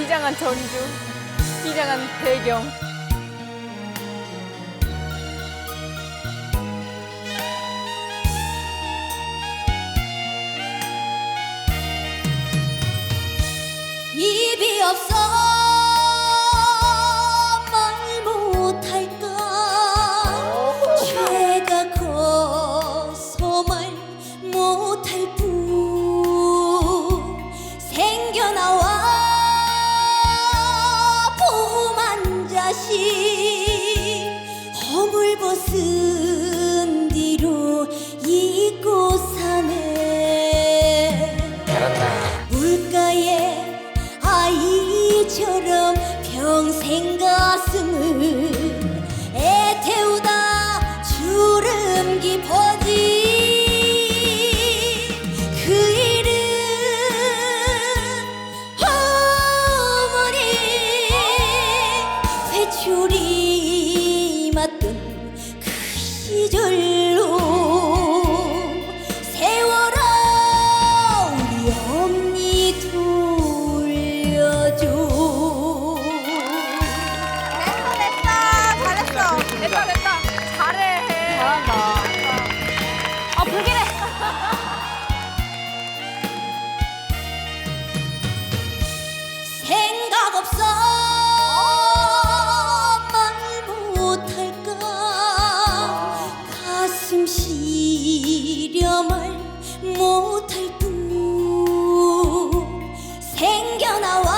비장한 전주, 비장한 배경. 입이 없어 말 못할까? 죄가 커서 말 못할 뿐 평생 가슴을 애태우다 주름 깊어지. 그 일은 어머니 회초리 맞던 그 시절 됐다, 됐다. 잘해. 잘한다. 아, 불길해. 생각 없어 말 못할까 가슴 시려 말 못할 뿐 생겨나와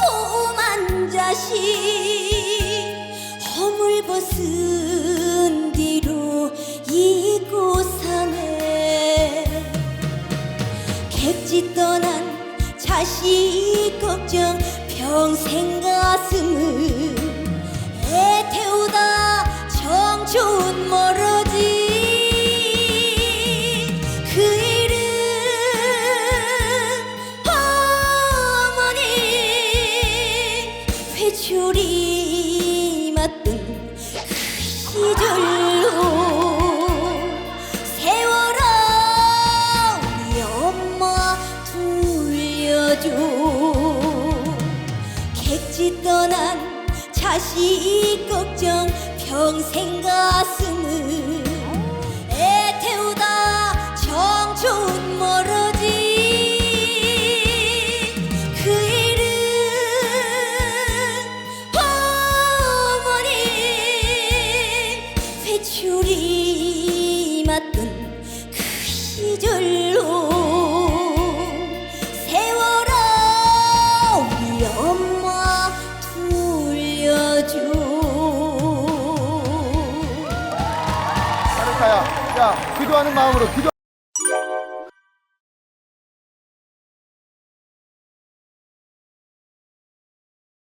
보만 자식 자식 걱정 평생 가슴을 애태우다. 청춘 멀어지. 그 일은 어머니 회초리 맞던 그 시절 떠난 자식 걱정 평생 가슴을 애태우다 청춘 멀어지. 그 일은 어머니 회초리 맞던 그 시절 야, 야, 기도하는 마음으로 기도.